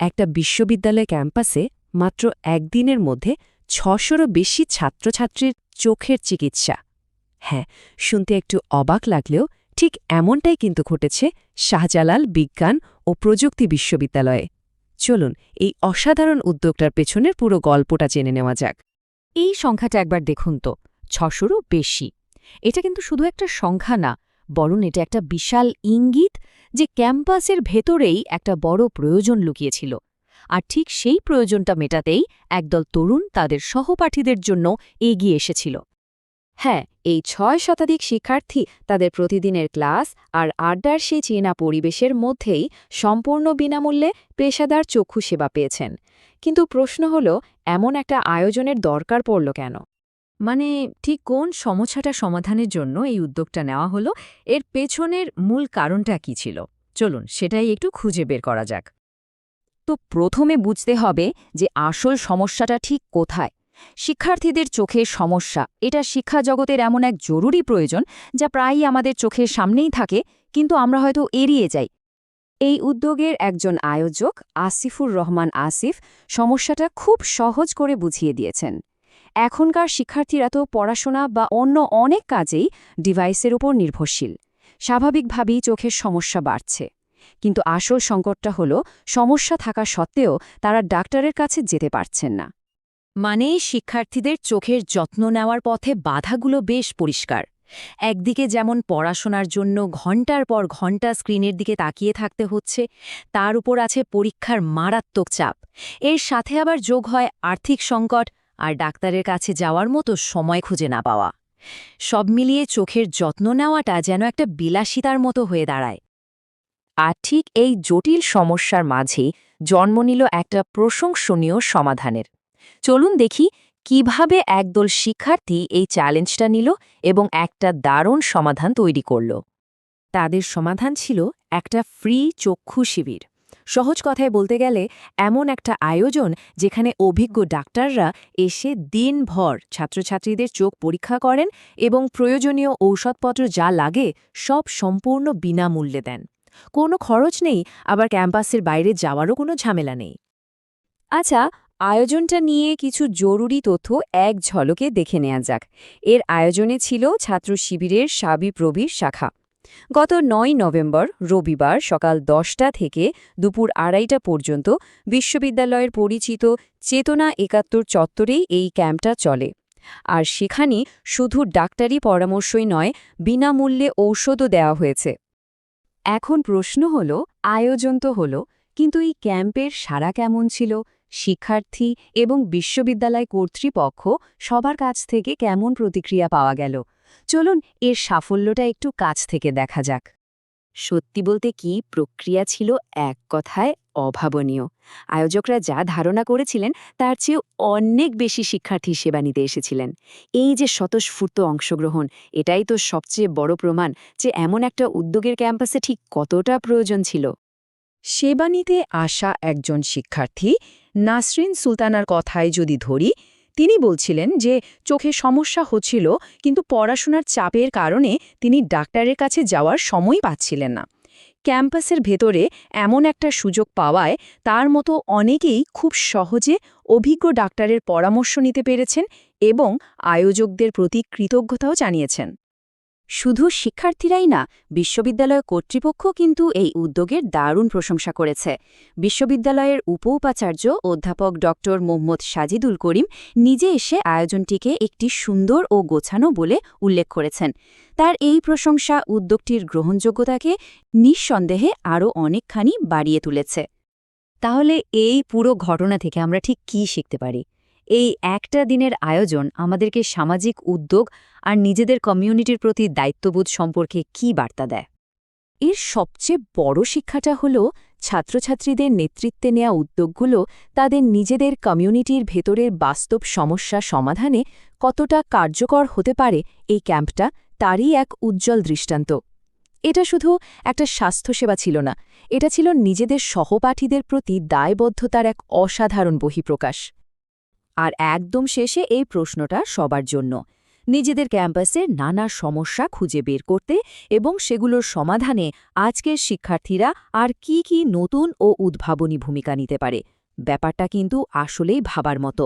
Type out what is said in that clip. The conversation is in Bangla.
একটা বিশ্ববিদ্যালয় ক্যাম্পাসে মাত্র একদিনের মধ্যে ছশোরও বেশি ছাত্রছাত্রীর চোখের চিকিৎসা। হ্যাঁ শুনতে একটু অবাক লাগলেও ঠিক এমনটাই কিন্তু ঘটেছে শাহজালাল বিজ্ঞান ও প্রযুক্তি বিশ্ববিদ্যালয়ে। চলুন, এই অসাধারণ উদ্যোগটার পেছনের পুরো গল্পটা জেনে নেওয়া যাক। এই সংখ্যাটা একবার দেখুন তো, ছশোরও বেশি। এটা কিন্তু শুধু একটা সংখ্যা না, বরং এটা একটা বিশাল ইঙ্গিত যে ক্যাম্পাসের ভেতরেই একটা বড় প্রয়োজন লুকিয়েছিল। আর ঠিক সেই প্রয়োজনটা মেটাতেই একদল তরুণ তাদের সহপাঠীদের জন্য এগিয়ে এসেছিল। হ্যাঁ এই ছয় শতাধিক শিক্ষার্থী তাদের প্রতিদিনের ক্লাস আর আড্ডার সেই চেনা পরিবেশের মধ্যেই সম্পূর্ণ বিনামূল্যে পেশাদার চক্ষু সেবা পেয়েছেন। কিন্তু প্রশ্ন হল, এমন একটা আয়োজনের দরকার পড়ল কেন? মানে ঠিক কোন সমস্যাটা সমাধানের জন্য এই উদ্যোগটা নেওয়া হলো? এর পেছনের মূল কারণটা কি ছিল? চলুন, সেটাই একটু খুঁজে বের করা যাক। তো প্রথমে বুঝতে হবে যে আসল সমস্যাটা ঠিক কোথায়। শিক্ষার্থীদের চোখের সমস্যা, এটা শিক্ষা জগতের এমন এক জরুরি প্রয়োজন যা প্রায়ই আমাদের চোখের সামনেই থাকে, কিন্তু আমরা হয়তো এড়িয়ে যাই। এই উদ্যোগের একজন আয়োজক, আসিফুর রহমান আসিফ, সমস্যাটা খুব সহজ করে বুঝিয়ে দিয়েছেন। এখনকার শিক্ষার্থীরা তো পড়াশোনা বা অন্য অনেক কাজেই ডিভাইসের উপর নির্ভরশীল। স্বাভাবিকভাবেই চোখের সমস্যা বাড়ছে। কিন্তু আসল সংকটটা হল, সমস্যা থাকা সত্ত্বেও তারা ডাক্তারের কাছে যেতে পারছেন না। মানে শিক্ষার্থীদের চোখের যত্ন নেওয়ার পথে বাধাগুলো বেশ পরিষ্কার। একদিকে যেমন পড়াশোনার জন্য ঘণ্টার পর ঘণ্টা স্ক্রিনের দিকে তাকিয়ে থাকতে হচ্ছে, তার উপর আছে পরীক্ষার মারাত্মক চাপ। এর সাথে আবার যোগ হয় আর্থিক সংকট আর ডাক্তারের কাছে যাওয়ার মতো সময় খুঁজে না পাওয়া। সব মিলিয়ে চোখের যত্ন নেওয়াটা যেন একটা বিলাসিতার মতো হয়ে দাঁড়ায়। আর ঠিক এই জটিল সমস্যার মাঝেই জন্ম নিল একটা প্রশংসনীয় সমাধানের। চলুন দেখি কীভাবে একদল শিক্ষার্থী এই চ্যালেঞ্জটা নিল এবং একটা দারুণ সমাধান তৈরি করল। তাদের সমাধান ছিল একটা ফ্রি চক্ষু শিবির। সহজ কথায় বলতে গেলে, এমন একটা আয়োজন যেখানে অভিজ্ঞ ডাক্তাররা এসে দিনভর ছাত্রছাত্রীদের চোখ পরীক্ষা করেন এবং প্রয়োজনীয় ঔষধপত্র যা লাগে সব সম্পূর্ণ বিনামূল্যে দেন। কোনো খরচ নেই, আবার ক্যাম্পাসের বাইরে যাওয়ারও কোনো ঝামেলা নেই। আচ্ছা আয়োজনটা নিয়ে কিছু জরুরি তথ্য এক ঝলকে দেখে নেওয়া যাক। এর আয়োজনে ছিল ছাত্র শিবিরের সাবিপ্রবির শাখা। গত নয় নভেম্বর, রবিবার সকাল দশটা থেকে দুপুর আড়াইটা পর্যন্ত বিশ্ববিদ্যালয়ের পরিচিত চেতনা একাত্তর চত্বরেই এই ক্যাম্পটা চলে। আর সেখানে শুধু ডাক্তারি পরামর্শই নয়, বিনামূল্যে ঔষধও দেওয়া হয়েছে। এখন প্রশ্ন হল, আয়োজন তো হল, কিন্তু এই ক্যাম্পের সারা কেমন ছিল? শিক্ষার্থী এবং বিশ্ববিদ্যালয় কর্তৃপক্ষ সবার কাছ থেকে কেমন প্রতিক্রিয়া পাওয়া গেল? চলুন, এর সাফল্যটা একটু কাছ থেকে দেখা যাক। সত্যি বলতে কি, প্রক্রিয়া ছিল এক কথায় অভাবনীয়। আয়োজকরা যা ধারণা করেছিলেন, তার চেয়ে অনেক বেশি শিক্ষার্থী সেবা নিতে এসেছিলেন। এই যে স্বতঃস্ফূর্ত অংশগ্রহণ, এটাই তো সবচেয়ে বড় প্রমাণ যে এমন একটা উদ্যোগের ক্যাম্পাসে ঠিক কতটা প্রয়োজন ছিল। সেবা নিতে আসা একজন শিক্ষার্থী, নাসরিন সুলতানার কথায় যদি ধরি তিনি বলছিলেন যে, চোখে সমস্যা হচ্ছিল, কিন্তু পড়াশোনার চাপের কারণে তিনি ডাক্তারের কাছে যাওয়ার সময় পাচ্ছিলেন না। ক্যাম্পাসের ভেতরে এমন একটা সুযোগ পাওয়ায় তার মতো অনেকেই খুব সহজে অভিজ্ঞ ডাক্তারের পরামর্শ নিতে পেরেছেন এবং আয়োজকদের প্রতি কৃতজ্ঞতাও জানিয়েছেন। শুধু শিক্ষার্থীরাই না, বিশ্ববিদ্যালয় কর্তৃপক্ষ কিন্তু এই উদ্যোগের দারুণ প্রশংসা করেছে। বিশ্ববিদ্যালয়ের উপ উপাচার্য অধ্যাপক ড. মোহাম্মদ সাজিদুল করিম নিজে এসে আয়োজনটিকে একটি সুন্দর ও গোছানো বলে উল্লেখ করেছেন। তার এই প্রশংসা উদ্যোগটির গ্রহণযোগ্যতাকে নিঃসন্দেহে আরও অনেকখানি বাড়িয়ে তুলেছে। তাহলে এই পুরো ঘটনা থেকে আমরা ঠিক কি শিখতে পারি? এই একটা দিনের আয়োজন আমাদেরকে সামাজিক উদ্যোগ আর নিজেদের কমিউনিটির প্রতি দায়িত্ববোধ সম্পর্কে কি বার্তা দেয়? এর সবচেয়ে বড় শিক্ষাটা হল ছাত্রছাত্রীদের নেতৃত্বে নেওয়া উদ্যোগগুলো তাদের নিজেদের কমিউনিটির ভেতরের বাস্তব সমস্যা সমাধানে কতটা কার্যকর হতে পারে এই ক্যাম্পটা তারই এক উজ্জ্বল দৃষ্টান্ত। এটা শুধু একটা স্বাস্থ্যসেবা ছিল না, এটা ছিল নিজেদের সহপাঠীদের প্রতি দায়বদ্ধতার এক অসাধারণ বহিঃপ্রকাশ। আর একদম শেষে এই প্রশ্নটা সবার জন্য। নিজেদের ক্যাম্পাসের নানা সমস্যা খুঁজে বের করতে এবং সেগুলোর সমাধানে আজকের শিক্ষার্থীরা আর কি কি নতুন ও উদ্ভাবনী ভূমিকা নিতে পারে। ব্যাপারটা কিন্তু আসলেই ভাবার মতো।